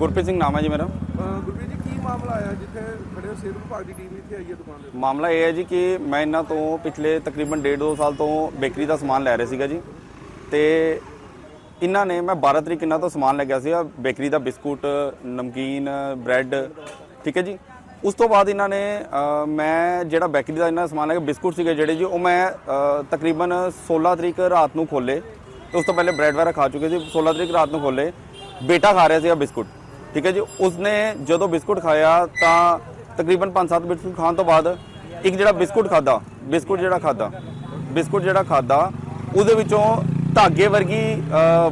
ਗੁਰਪ੍ਰੀਤ ਸਿੰਘ ਨਾਮ ਹੈ ਜੀ ਮੇਰਾ। ਅਹ ਗੁਰਪ੍ਰੀਤ ਜੀ ਕੀ ਮਾਮਲਾ ਆਇਆ ਜਿੱਥੇ ਖੜੇ ਹੋ? ਸਿਹਤ ਵਿਭਾਗ ਦੀ ਟੀਮ ਇੱਥੇ ਆਈ ਹੈ ਦੁਕਾਨ ਦੇ ਮਾਮਲਾ ਇਹ ਹੈ ਜੀ ਕਿ ਮੈਂ ਇਹਨਾਂ ਤੋਂ ਪਿਛਲੇ ਤਕਰੀਬਨ 1.5 ਸਾਲ ਤੋਂ ਬੇਕਰੀ ਦਾ ਸਮਾਨ ਲੈ ਰਿਹਾ ਸੀਗਾ ਜੀ। ਤੇ ਇਹਨਾਂ ਨੇ ਮੈਂ 12 ਤਰੀਕ ਇਹਨਾਂ ਤੋਂ ਸਮਾਨ ਲੈ ਗਿਆ ਸੀਗਾ। ਬੇਕਰੀ ਦਾ ਬਿਸਕੁਟ ਨਮਕੀਨ ਬ੍ਰੈਡ ਠੀਕ ਹੈ ਜੀ। ਉਸ ਤੋਂ ਬਾਅਦ ਇਹਨਾਂ ਨੇ ਅ, ਮੈਂ ਜਿਹੜਾ ਬੇਕਰੀ ਦਾ ਇਹਨਾਂ ਦਾ ਸਮਾਨ ਲੈ ਕੇ ਬਿਸਕੁਟ ਸੀਗੇ ਜਿਹੜੇ ਜੀ ਉਹ ਮੈਂ ਅ, ਤਕਰੀਬਨ 16 ਤਰੀਕ ਰਾਤ ਨੂੰ ਖੋਲੇ ਉਸ ਤੋਂ ਪਹਿਲੇ ਬ੍ਰੈਡ ਵਗੈਰਾ ਖਾ ਚੁੱਕੇ ਸੀ। 16 ਤਰੀਕ ਰਾਤ ਨੂੰ ਖੋਲੇ ਬੇਟਾ ਖਾ ਰਿਹਾ ਸੀਗਾ ਬਿਸਕੁਟ। ਠੀਕ ਹੈ ਜੀ, ਉਸਨੇ ਜਦੋਂ ਬਿਸਕੁਟ ਖਾਇਆ ਤਾਂ ਤਕਰੀਬਨ 5-7 ਬਿਸਕੁਟ ਖਾਣ ਤੋਂ ਬਾਅਦ ਇੱਕ ਜਿਹੜਾ ਬਿਸਕੁਟ ਖਾਦਾ ਬਿਸਕੁਟ ਜਿਹੜਾ ਖਾਦਾ ਬਿਸਕੁਟ ਜਿਹੜਾ ਖਾਦਾ ਉਹਦੇ ਵਿੱਚੋਂ ਧਾਗੇ ਵਰਗੀ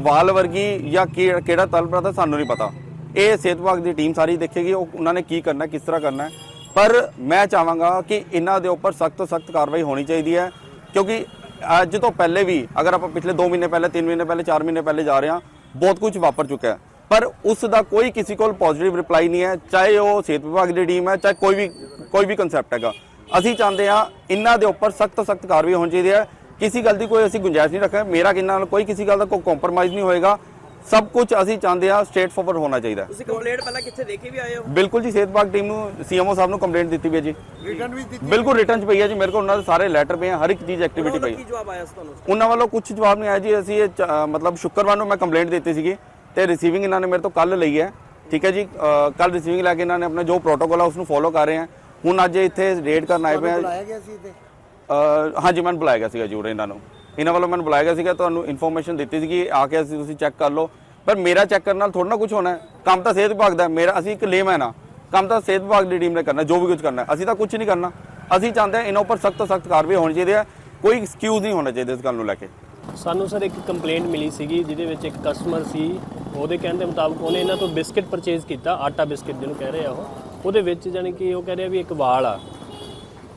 ਵਾਲ ਵਰਗੀ ਜਾਂ ਕਿਹੜਾ ਤਲ ਪਤਾ ਸਾਨੂੰ ਨਹੀਂ ਪਤਾ। ਇਹ ਸਿਹਤ ਵਿਭਾਗ ਦੀ ਟੀਮ ਸਾਰੀ ਦੇਖੇਗੀ, ਉਹ ਉਹਨਾਂ ਨੇ ਕੀ ਕਰਨਾ, ਕਿਸ ਤਰ੍ਹਾਂ ਕਰਨਾ ਪਰ ਮੈਂ ਚਾਹਾਂਗਾ ਕਿ ਇਹਨਾਂ ਦੇ ਉੱਪਰ ਸਖਤ ਤੋਂ ਸਖਤ ਕਾਰਵਾਈ ਹੋਣੀ ਚਾਹੀਦੀ ਹੈ, ਕਿਉਂਕਿ ਅੱਜ ਤੋਂ ਪਹਿਲੇ ਵੀ, ਅਗਰ ਆਪਾਂ ਪਿਛਲੇ 2 ਮਹੀਨੇ ਪਹਿਲੇ 3 ਮਹੀਨੇ ਪਹਿਲੇ 4 ਮਹੀਨੇ ਪਹਿਲੇ ਜਾ ਰਹੇ ਹਾਂ, ਬਹੁਤ ਕੁਝ ਵਾਪਰ ਚੁੱਕਾ ਹੈ। ਪਰ ਉਸ ਦਾ ਕੋਈ ਕਿਸੇ ਕੋਲ ਪੋਜ਼ਿਟਿਵ ਰਿਪਲਾਈ ਨਹੀਂ ਹੈ ਚਾਹੇ ਉਹ ਸਿਹਤ ਵਿਭਾਗ ਦੀ ਟੀਮ ਹੈ ਚਾਹੇ ਕੋਈ ਵੀ ਕੋਈ ਵੀ ਕਨਸੈਪਟ ਹੈਗਾ। ਅਸੀਂ ਚਾਹੁੰਦੇ ਹਾਂ ਇਹਨਾਂ ਦੇ ਉੱਪਰ ਸਖਤ ਤੋਂ ਸਖਤ ਕਾਰਵਾਈ ਹੋਣੀ ਚਾਹੀਦੀ ਹੈ। ਕਿਸੇ ਗੱਲ ਦੀ ਕੋਈ ਅਸੀਂ ਗੁੰਜਾਇਸ਼ ਨਹੀਂ ਰੱਖਾਂ ਮੇਰਾ ਕਿੰਨਾ ਨਾਲ ਕੋਈ ਕਿਸੇ ਗੱਲ ਦਾ ਕੋਈ ਕੰਪਰੋਮਾਈਜ਼ ਨਹੀਂ ਹੋਏਗਾ। ਸਭ ਕੁਝ ਅਸੀਂ ਚਾਹੁੰਦੇ ਹਾਂ ਸਟ੍ਰੇਟ ਫਾਰਵਰਡ ਹੋਣਾ ਚਾਹੀਦਾ। ਤੁਸੀਂ ਕੰਪਲੇਂਟ ਪਹਿਲਾਂ ਕਿੱਥੇ ਦੇ ਕੇ ਵੀ ਆਏ ਹੋ? ਬਿਲਕੁਲ ਜੀ ਸਿਹਤ ਵਿਭਾਗ ਟੀਮ ਨੂੰ ਸੀਐਮਓ ਸਾਹਿਬ ਨੂੰ ਕੰਪਲੇਂਟ ਦਿੱਤੀ ਵੀ ਹੈ ਜੀ। ਰਿਟਰਨ ਵੀ ਦਿੱਤੀ ਬਿਲਕੁਲ ਰਿਟਰਨ ਚ ਪਈ ਹੈ ਜੀ। ਮੇਰੇ ਕੋਲ ਉਹਨਾਂ ਦੇ ਸਾਰੇ ਲੈਟਰ ਪਏ ਹੈ ਹਰ ਇੱਕ ਚੀਜ਼ ਐਕਟੀਵਿਟੀ ਪਈ ਕੀ ਹੈ ਜਵਾਬ ਆਇਆ ਸੀ ਤੁਹਾਨੂੰ ਉਹਨਾਂ ਵੱਲੋਂ ਕੁਝ ਜਵਾਬ ਨਹੀਂ ਆਇਆ ਜੀ। ਅਸੀਂ ਇਹ ਮਤਲਬ ਸ਼ੁੱਕਰਵਾਰ ਨੂੰ ਮੈਂ ਕੰਪਲੇਂਟ ਦਿੱਤੀ ਸੀਗੀ। ਤੇ ਰਿਸੀਵਿੰਗ ਇਹਨਾਂ ਨੇ ਮੇਰੇ ਤੋਂ ਕੱਲ ਲਈ ਹੈ। ਠੀਕ ਹੈ ਜੀ? ਕੱਲ ਰਿਸੀਵਿੰਗ ਲੈ ਕੇ ਇਹਨਾਂ ਨੇ ਆਪਣਾ ਜੋ ਪ੍ਰੋਟੋਕਾਲ ਹੈ ਉਸ ਨੂੰ ਫੋਲੋ ਕਰ ਰਹੇ ਹੈ। ਹੁਣ ਅੱਜ ਇੱਥੇ ਰੇਡ ਕਰਨ ਆਏ ਪਏ ਆ। ਬੁਲਾਇਆ ਗਿਆ ਸੀ ਅ, ਹਾਂਜੀ ਮੈਨੂੰ ਬੁਲਾਇਆ ਗਿਆ ਸੀਗਾ ਜੂਰ ਇਹਨਾਂ ਨੂੰ। ਇਹਨਾਂ ਵੱਲੋਂ ਮੈਨੂੰ ਬੁਲਾਇਆ ਗਿਆ ਸੀਗਾ ਤੁਹਾਨੂੰ ਇਨਫੋਰਮੇਸ਼ਨ ਦਿੱਤੀ ਸੀਗੀ ਆ ਕੇ ਅਸੀਂ ਤੁਸੀਂ ਚੈੱਕ ਕਰ ਲਓ। ਪਰ ਮੇਰਾ ਚੈੱਕ ਕਰਨ ਨਾਲ ਥੋੜਾ ਨਾ ਕੁਝ ਹੋਣਾ ਕੰਮ ਤਾਂ ਸਿਹਤ ਵਿਭਾਗ ਦਾ। ਮੇਰਾ ਅਸੀਂ ਇੱਕ ਲੇਮੈਨ ਆ ਕੰਮ ਤਾਂ ਸਿਹਤ ਵਿਭਾਗ ਦੀ ਟੀਮ ਨੇ ਕਰਨਾ ਜੋ ਵੀ ਕੁਝ ਕਰਨਾ ਹੈ। ਅਸੀਂ ਤਾਂ ਕੁਝ ਨਹੀਂ ਕਰਨਾ। ਅਸੀਂ ਚਾਹੁੰਦੇ ਹਾਂ ਇਹਨਾਂ ਉੱਪਰ ਸਖਤ ਤੋਂ ਸਖਤ ਕਾਰਵਾਈ ਹੋਣੀ ਚਾਹੀਦੀ ਹੈ। ਕੋਈ ਐਕਸਕਿਊਜ਼ ਨਹੀਂ ਹੋਣਾ ਚਾਹੀਦਾ ਇਸ ਗੱਲ ਨੂੰ ਲੈ ਕੇ। ਸਾਨੂੰ ਸਰ ਇੱਕ ਕੰਪਲੇਂਟ ਮਿਲੀ ਸੀਗੀ, ਜਿਹਦੇ ਵਿੱਚ ਇੱਕ ਕਸਟਮਰ ਸੀ, ਉਹਦੇ ਕਹਿਣ ਦੇ ਮੁਤਾਬਕ ਉਹਨੇ ਇਹਨਾਂ ਤੋਂ ਬਿਸਕਟ ਪਰਚੇਜ਼ ਕੀਤਾ, ਆਟਾ ਬਿਸਕਟ ਜਿਹਨੂੰ ਕਹਿ ਰਹੇ ਆ ਉਹ। ਉਹਦੇ ਵਿੱਚ ਜਾਨੀ ਕਿ ਉਹ ਕਹਿ ਰਿਹਾ ਵੀ ਇੱਕ ਵਾਲ ਆ।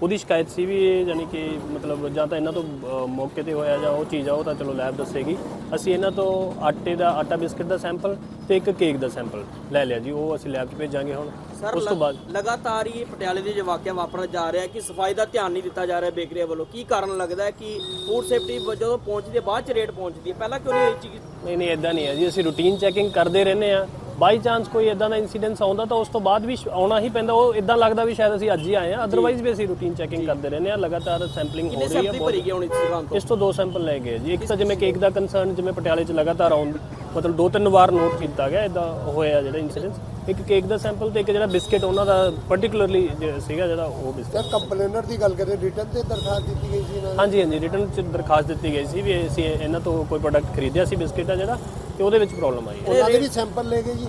ਉਹਦੀ ਸ਼ਿਕਾਇਤ ਸੀ ਵੀ ਇਹ ਜਾਨੀ ਕਿ ਮਤਲਬ ਜਾਂ ਤਾਂ ਇਹਨਾਂ ਤੋਂ ਅ, ਮੌਕੇ ਤੇ ਹੋਇਆ ਜਾਂ ਉਹ ਚੀਜ਼ ਆ ਉਹ ਤਾਂ ਚਲੋ ਲੈਬ ਦੱਸੇਗੀ। ਅਸੀਂ ਇਹਨਾਂ ਤੋਂ ਆਟੇ ਦਾ ਆਟਾ ਬਿਸਕਟ ਦਾ ਸੈਂਪਲ ਤੇ ਇੱਕ ਕੇਕ ਦਾ ਸੈਂਪਲ ਲੈ ਲਿਆ ਜੀ ਉਹ ਅਸੀਂ ਲੈਬ 'ਚ ਭੇਜਾਂਗੇ ਹੁਣ। ਸਰ ਉਸ ਤੋਂ ਬਾਅਦ ਲਗਾਤਾਰ ਹੀ ਇਹ ਪਟਿਆਲੇ ਦੇ ਜੋ ਵਾਕਿਆ ਜਾ ਰਿਹਾ ਕਿ ਸਫ਼ਾਈ ਦਾ ਧਿਆਨ ਨਹੀਂ ਦਿੱਤਾ ਜਾ ਰਿਹਾ ਬੇਕਰੀਆਂ ਵੱਲੋਂ। ਕੀ ਕਾਰਨ ਲੱਗਦਾ ਹੈ ਕਿ ਫੂਡ ਸੇਫਟੀ ਜਦੋਂ ਪਹੁੰਚਦੀ ਹੈ ਬਾਅਦ ਚ ਰੇਟ ਪਹੁੰਚਦੀ ਹੈ? ਪਹਿਲਾਂ ਕਿਉਂ ਨਹੀਂ ਇਹ ਚੀਜ਼ ਨਹੀਂ ਨਹੀਂ ਇਦਾਂ ਨਹੀਂ ਹੈ ਜੀ ਅਸੀਂ ਰੂਟੀਨ ਚੈਕਿੰਗ ਕਰਦੇ ਰਹਿੰਦੇ ਆ ਬਾਈ ਚਾਂਸ ਕੋਈ ਇਦਾਂ ਦਾ ਇਨਸੀਡੈਂਸ ਆਉਂਦਾ ਤਾਂ ਉਸ ਤੋਂ ਬਾਅਦ ਵੀ ਆਉਣਾ ਹੀ ਪੈਂਦਾ ਉਹ ਇਦਾਂ ਲੱਗਦਾ ਵੀ ਸ਼ਾਇਦ ਅਸੀਂ ਅੱਜ ਹੀ ਆਏ ਆ ਅਦਰਵਾਈਜ਼ ਵੀ ਅਸੀਂ ਰੂਟੀਨ ਚੈਕਿੰਗ ਕਰਦੇ ਰਹਿੰਦੇ ਆ ਲਗਾਤਾਰ ਸੈਂਪਲਿੰਗ ਹੋ ਰਹੀ ਹੈ ਭਰੀ ਗਏ ਹੁਣ ਇਸ ਦੁਕਾਨ ਤੋਂ? ਇਸ ਤੋਂ ਦੋ ਸੈਂਪਲ ਲੈ ਗਏ ਜੀ। ਇੱਕ ਤਾਂ ਜਿਵੇਂ ਕੇਕ ਦਾ ਕੰਸਰਨ ਜਿਵੇਂ ਪਟਿਆਲੇ 'ਚ ਲਗਾਤਾਰ ਆਉਣ ਮਤਲਬ ਦੋ ਤਿੰਨ ਵਾਰ ਨੋਟ ਕੀਤਾ ਗਿਆ ਇਦਾਂ ਹੋਇਆ ਜਿਹੜਾ ਇਨਸੀਡੈਂਸ ਇੱਕ ਕੇਕ ਦਾ ਸੈਂਪਲ ਤੇ ਇੱਕ ਜਿਹੜਾ ਬਿਸਕਟ ਉਹਨਾਂ ਦਾ ਪਾਰਟਿਕੂਲਰਲੀ ਸੀਗਾ ਜਿਹੜਾ ਉਹ ਬਿਸਕਟ। ਸਰ ਕੰਪਲੇਨਰ ਦੀ ਗੱਲ ਕਰੇ ਰਿਟਰਨ ਤੇ ਦਰਖਾਸਤ ਦਿੱਤੀ ਗਈ ਸੀ ਇਹਨਾਂ ਹਾਂਜੀ ਹਾਂਜੀ ਰਿਟਰਨ 'ਚ ਦਰਖਾਸਤ ਦਿੱਤੀ ਗਈ ਸੀ ਵੀ ਅਸੀਂ ਇਹਨਾਂ ਤੋਂ ਕੋਈ ਪ੍ਰੋਡਕਟ ਖਰੀਦਿਆ ਸੀ ਬਿਸਕਟ ਆ ਜਿਹੜਾ ਤੇ ਉਹਦੇ ਵਿੱਚ ਪ੍ਰੋਬਲਮ ਆਈ। ਹੈ ਉਹਨਾਂ ਦੇ ਵੀ ਸੈਂਪਲ ਲੈ ਗਏ ਜੀ?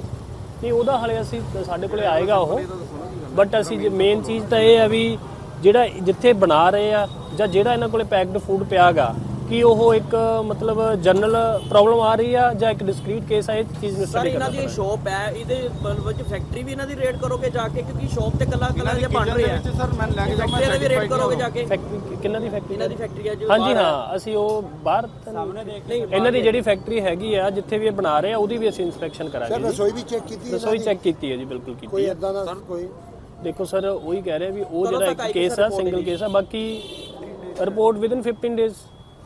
ਨਹੀਂ ਉਹਦਾ ਹਲੇ ਅਸੀਂ ਸਾਡੇ ਕੋਲੇ ਆਏਗਾ ਉਹ ਬਟ ਅਸੀਂ ਜੇ ਮੇਨ ਚੀਜ਼ ਤਾਂ ਇਹ ਆ ਵੀ ਜਿਹੜਾ ਜਿੱਥੇ ਬਣਾ ਰਹੇ ਆ ਜਾਂ ਜਿਹੜਾ ਇਹਨਾਂ ਕੋਲੇ ਪੈਕਡ ਫੂਡ ਪਿਆਗਾ ਕਿ ਉਹ ਇੱਕ ਮਤਲਬ ਜਨਰਲ ਪ੍ਰੋਬਲਮ ਆ ਰਹੀ ਆ ਜਾਂ ਇੱਕ ਡਿਸਕ੍ਰੀਟ ਕੇਸ ਆ ਇਹ ਚੀਜ਼ ਨੂੰ ਸਰ ਸਟੱਡੀ ਇਹਨਾਂ ਕਰਨਾ ਦੀ ਸ਼ਾਪ ਹੈ ਇਹਦੇ ਮਤਲਬ ਵਿੱਚ ਫੈਕਟਰੀ ਵੀ ਇਹਨਾਂ ਦੀ ਰੇਡ ਕਰੋਗੇ ਜਾ ਕੇ? ਕਿਉਂਕਿ ਸ਼ਾਪ ਤੇ ਕੱਲਾ ਕੱਲਾ ਜਿਹਾ ਬਣ ਰਿਹਾ ਹੈ। ਸਰ ਮੈਂ ਲੈ ਫੈਕਟਰੀ ਦਾ ਵੀ ਰੇਡ ਕਰੋਗੇ ਜਾ ਕੇ? ਫੈਕਟਰੀ ਕਿੰਨਾ ਦੀ ਫੈਕਟਰੀ ਇਹਨਾਂ ਦੀ ਫੈਕਟਰੀ ਹੈ ਜੋ ਹਾਂਜੀ ਹਾਂ। ਅਸੀਂ ਉਹ ਬਾਹਰ ਸਾਹਮਣੇ ਦੇਖ ਇਹਨਾਂ ਦੀ ਜਿਹੜੀ ਫੈਕਟਰੀ ਹੈਗੀ ਆ ਜਿੱਥੇ ਵੀ ਇਹ ਬਣਾ ਰਹੇ ਆ ਉਹਦੀ ਵੀ ਅਸੀਂ ਇਨਸਪੈਕਸ਼ਨ ਕਰਾਂਗੇ ਜੀ। ਰਸੋਈ ਵੀ ਚੈੱਕ ਕੀਤੀ ਰਸੋਈ ਚੈੱਕ ਕੀਤੀ ਹੈ ਜੀ ਬਿਲਕੁਲ ਕੀਤੀ ਕੋਈ ਹੈ। ਇਦਾਂ ਦਾ ਕੋਈ ਦੇਖੋ ਸਰ ਉਹੀ ਕਹਿ ਰਿਹਾ ਵੀ ਉਹ ਕਦੋਂ ਜਿਹੜਾ ਤੱਕ ਇੱਕ ਆਏਗੀ ਕੇਸ ਸਰ ਆ report ਸਿੰਗਲ ਇਹਦੀ? ਕੇਸ ਆ ਬਾਕੀ report within 15 days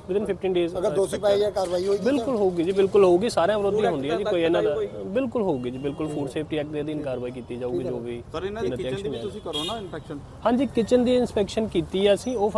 within 15 days ਅਗਰ ਦੋਸ਼ੀ ਪਾਏ ਜਾਂ ਕਾਰਵਾਈ ਹੋਈ ਬਿਲਕੁਲ ਹੋਊਗੀ ਜੀ ਬਿਲਕੁਲ ਹੋਊਗੀ ਸਾਰਿਆਂ ਵਿਰੁੱਧ ਹੀ ਹੁੰਦੀ ਹੈ ਜੀ ਕੋਈ ਇਹਨਾਂ ਦਾ ਬਿਲਕੁਲ ਹੋਊਗੀ ਜੀ ਬਿਲਕੁਲ ਫੂਡ ਸੇਫਟੀ ਐਕਟ ਦੇ ਅਧੀਨ ਕਾਰਵਾਈ ਕੀਤੀ ਜਾਊਗੀ ਜੋ ਵੀ ਸਰ ਇਹਨਾਂ ਦੀ ਕਿਚਨ ਦੀ ਵੀ ਤੁਸੀਂ ਕਰੋ ਨਾ ਇਨਫੈਕਸ਼ਨ ਹਾਂਜੀ ਕਿਚਨ ਦੀ ਇਨਸਪੈਕਸ਼ਨ ਕੀਤੀ ਹੈ ਅਸੀਂ ਉਹ